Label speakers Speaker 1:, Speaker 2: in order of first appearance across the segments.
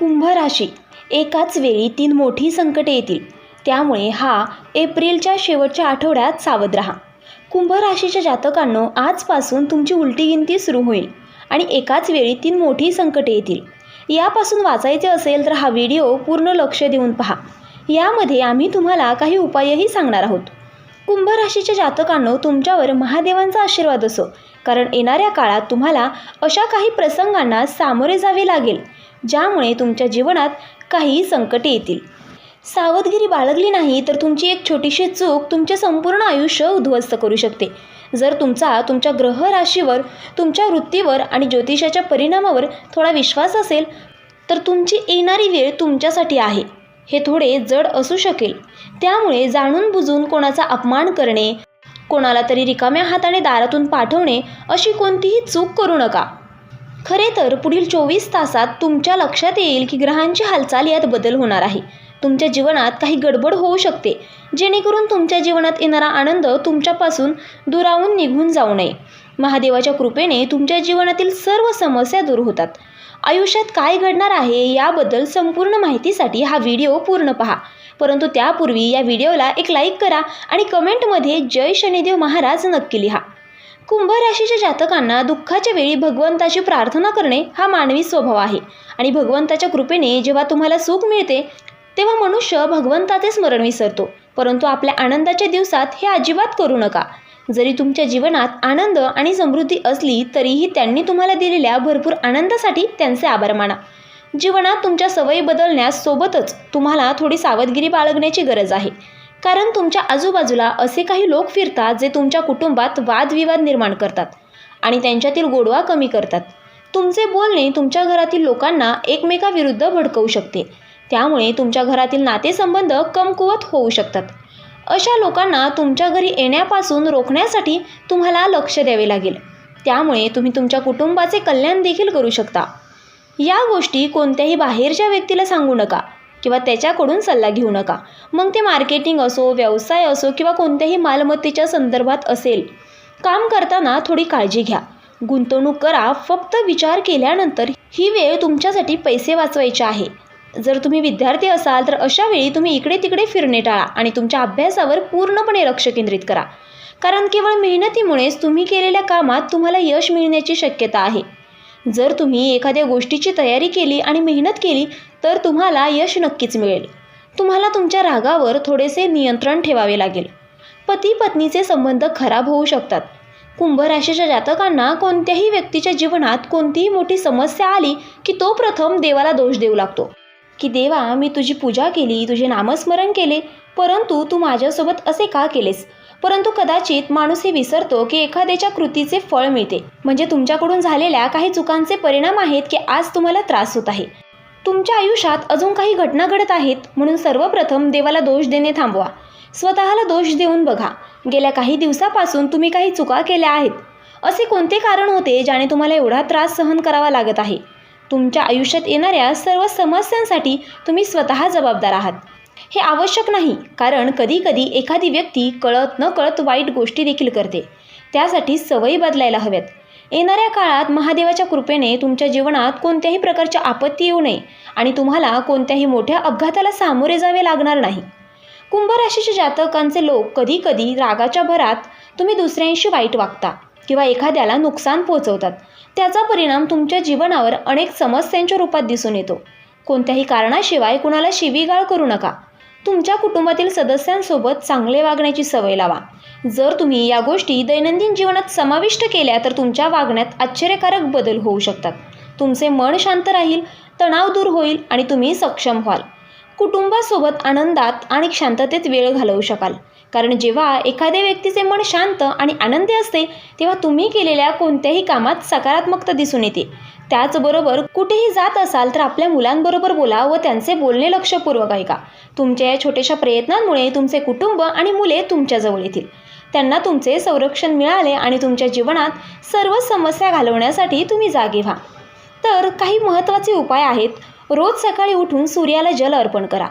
Speaker 1: कुंभ राशी एकाच वेळी तीन मोठी संकटे येतील. त्यामुळे हा एप्रिलच्या शेवटच्या आठवड्यात सावध राहा. कुंभ राशीच्या जातकांनो आजपासून तुमची उलटी गिनती सुरू होईल आणि एकाच वेळी तीन मोठी संकटे येतील. यापासून वाचायचे असेल तर हा व्हिडिओ पूर्ण लक्ष देऊन पहा. यामध्ये आम्ही तुम्हाला काही उपायही सांगणार आहोत. कुंभ राशीच्या जातकांनो तुमच्यावर महादेवांचा आशीर्वाद असो कारण येणाऱ्या काळात तुम्हाला अशा काही प्रसंगांना सामोरे जावे लागेल. ज्यामुळे तुमच्या जीवनात काही संकटे येतील. सावधगिरी बाळगली नाही तर तुमची एक छोटीशी चूक तुमचे संपूर्ण आयुष्य उद्ध्वस्त करू शकते. जर तुमचा तुमच्या ग्रह राशीवर तुमच्या वृत्तीवर आणि ज्योतिषाच्या परिणामावर थोडा विश्वास असेल तर तुमची येणारी वेळ तुमच्यासाठी आहे. हे थोडे जड असू शकेल. त्यामुळे जाणून बुजून कोणाचा अपमान करणे कोणाला तरी रिकाम्या हाताने दारातून पाठवणे अशी कोणतीही चूक करू नका. खरे तर पुढील चोवीस तासात तुमच्या लक्षात येईल की ग्रहांची हालचाल यात बदल होणार आहे. तुमच्या जीवनात काही गडबड होऊ शकते. जेणेकरून तुमच्या जीवनात येणारा आनंद तुमच्यापासून दुरावून निघून जाऊ नये. महादेवाच्या कृपेने तुमच्या जीवनातील सर्व समस्या दूर होतात. आयुष्यात काय घडणार आहे याबद्दल संपूर्ण माहितीसाठी हा व्हिडिओ पूर्ण पहा. परंतु त्यापूर्वी या व्हिडिओला एक लाईक करा आणि कमेंटमध्ये जय शनिदेव महाराज नक्की लिहा. कुंभ राशीच्या जातकांना दुःखाच्या वेळी भगवंताची प्रार्थना करणे हा मानवी स्वभाव आहे. आणि भगवंताच्या कृपेने जेव्हा तुम्हाला सुख मिळते तेव्हा मनुष्य भगवंताचे स्मरण विसरतो. परंतु आपल्या आनंदाच्या दिवसात हे अजिबात करू नका. जरी तुमच्या जीवनात आनंद आणि समृद्धी असली तरीही त्यांनी तुम्हाला दिलेल्या भरपूर आनंदासाठी त्यांचे आभार माना. जीवनात तुमच्या सवयी बदलण्यास सोबतच तुम्हाला थोडी सावधगिरी बाळगण्याची गरज आहे. कारण तुमच्या आजूबाजूला असे काही लोक फिरतात जे तुमच्या कुटुंबात वादविवाद निर्माण करतात आणि त्यांच्यातील गोडवा कमी करतात. तुमचे बोलणे तुमच्या घरातील लोकांना एकमेकाविरुद्ध भडकवू शकते. त्यामुळे तुमच्या घरातील नातेसंबंध कमकुवत होऊ शकतात. अशा लोकांना तुमच्या घरी येण्यापासून रोखण्यासाठी तुम्हाला लक्ष द्यावे लागेल. त्यामुळे तुम्ही तुमच्या कुटुंबाचे कल्याण देखील करू शकता. या गोष्टी कोणत्याही बाहेरच्या व्यक्तीला सांगू नका. किंवा त्याच्याकडून सल्ला घेऊ नका. मग ते मार्केटिंग असो व्यवसाय असो किंवा कोणत्याही मालमत्तेच्या संदर्भात असेल काम करताना थोडी काळजी घ्या. गुंतवणूक करा फक्त विचार केल्यानंतर ही वेळ तुमच्यासाठी पैसे वाचवायचे आहे. जर तुम्ही विद्यार्थी असाल तर अशा वेळी तुम्ही इकडे तिकडे फिरणे टाळा आणि तुमच्या अभ्यासावर पूर्णपणे लक्ष केंद्रित करा. कारण केवळ मेहनतीमुळेच तुम्ही केलेल्या कामात तुम्हाला यश मिळण्याची शक्यता आहे. जर तुम्ही एखाद्या गोष्टीची तयारी केली आणि मेहनत केली तर तुम्हाला यश नक्कीच मिळेल. तुम्हाला तुमच्या रागावर थोडेसे नियंत्रण ठेवावे लागेल. पती पत्नीचे संबंध खराब होऊ शकतात. कुंभ राशीच्या जातकांना कोणत्याही व्यक्तीच्या जीवनात कोणतीही मोठी समस्या आली की तो प्रथम देवाला दोष देऊ लागतो. की देवा मी तुझी पूजा केली तुझे नामस्मरण केले परंतु तू माझ्यासोबत असे का केलेस? परंतु कदाचित माणूस हे विसरतो की एखाद्याच्या कृतीचे फळ मिळते. म्हणजे तुमच्याकडून झालेल्या काही चुकांचे परिणाम आहेत की आज तुम्हाला त्रास होत आहे. तुमच्या आयुष्यात अजून काही घटना घडत आहेत म्हणून सर्वप्रथम देवाला दोष देणे थांबवा. स्वतःला दोष देऊन बघा. गेल्या काही दिवसापासून तुम्ही काही चुका केल्या आहेत. असे कोणते कारण होते ज्याने तुम्हाला एवढा त्रास सहन करावा लागत आहे? तुमच्या आयुष्यात येणाऱ्या सर्व समस्यांसाठी तुम्ही स्वतः जबाबदार आहात. हे आवश्यक नाही कारण कधीकधी एखादी व्यक्ती कळत न कळत वाईट गोष्टी देखील करते. त्यासाठी सवयी बदलायला हव्यात. येणाऱ्या काळात महादेवाच्या कृपेने तुमच्या जीवनात कोणत्याही प्रकारच्या आपत्ती येऊ नये आणि तुम्हाला कोणत्याही मोठ्या अपघाताला सामोरे जावे लागणार नाही. कुंभ राशीच्या जातकांचे लोक कधीकधी रागाच्या भरात तुम्ही दुसऱ्यांशी वाईट वागता किंवा एखाद्याला नुकसान पोहोचवतात. त्याचा परिणाम तुमच्या जीवनावर अनेक समस्यांच्या रूपात दिसून येतो. कोणत्याही कारणाशिवाय कुणाला शिवीगाळ करू नका. तुमच्या कुटुंबातील सदस्यांसोबत चांगले वागण्याची सवय लावा. जर तुम्ही या गोष्टी दैनंदिन जीवनात समाविष्ट केल्या तर तुमच्या वागण्यात आश्चर्यकारक बदल होऊ शकतात. तुमचे मन शांत राहील तणाव दूर होईल आणि तुम्ही सक्षम व्हाल. कुटुंबासोबत आनंदात आणि शांततेत वेळ घालवू शकाल. कारण जेव्हा एखाद्या व्यक्तीचे मन शांत आणि आनंदी असते तेव्हा तुम्ही केलेल्या कोणत्याही कामात सकारात्मकता दिसून येते. त्याचबरोबर कुठेही जात असाल तर आपल्या मुलांबरोबर बोला व त्यांचे बोलणे लक्षपूर्वक ऐका. तुमच्या या छोट्याशा प्रयत्नांमुळे तुमचे कुटुंब आणि मुले तुमच्याजवळ येतील. त्यांना तुमचे संरक्षण मिळाले आणि तुमच्या जीवनात सर्व समस्या घालवण्यासाठी तुम्ही जागे व्हा. तर काही महत्त्वाचे उपाय आहेत. रोज सकाळी उठून सूर्याला जल अर्पण करा.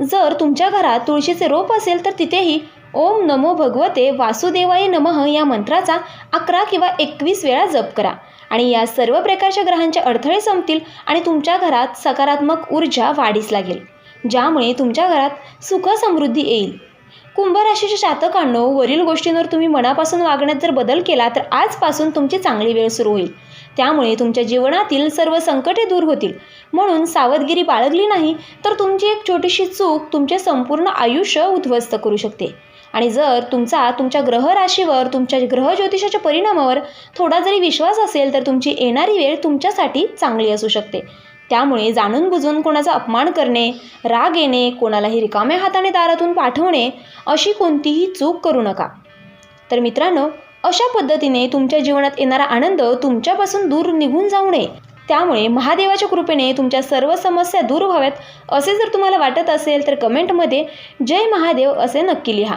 Speaker 1: जर तुमच्या घरात तुळशीचे रोप असेल तर तिथेही ओम नमो भगवते वासुदेवाय नमः या मंत्राचा अकरा किंवा एकवीस वेळा जप करा. आणि या सर्व प्रकारच्या ग्रहांचे अडथळे संपतील आणि तुमच्या घरात सकारात्मक ऊर्जा वाढीस लागेल ज्यामुळे तुमच्या घरात सुख समृद्धी येईल. कुंभ राशीच्या जातकांनो वरील गोष्टींवर तुम्ही मनापासून वागण्यात जर बदल केला तर आजपासून तुमची चांगली वेळ सुरू होईल. त्यामुळे तुमच्या जीवनातील सर्व संकटे दूर होतील. म्हणून सावधगिरी बाळगली नाही तर तुमची एक छोटीशी चूक तुमचे संपूर्ण आयुष्य उद्ध्वस्त करू शकते. आणि जर तुमचा तुमच्या ग्रह राशीवर तुमच्या ग्रह ज्योतिषाच्या परिणामावर थोडा जरी विश्वास असेल तर तुमची येणारी वेळ तुमच्यासाठी चांगली असू शकते. त्यामुळे जाणून बुजून कोणाचा अपमान करणे राग येणे कोणालाही रिकाम्या हाताने दारातून पाठवणे अशी कोणतीही चूक करू नका. तर मित्रांनो अशा पद्धतीने तुमच्या जीवनात येणारा आनंद तुमच्यापासून दूर निघून जाऊ नये. त्यामुळे महादेवाच्या कृपेने तुमच्या सर्व समस्या दूर व्हाव्यात असे जर तुम्हाला वाटत असेल तर कमेंटमध्ये जय महादेव असे नक्की लिहा.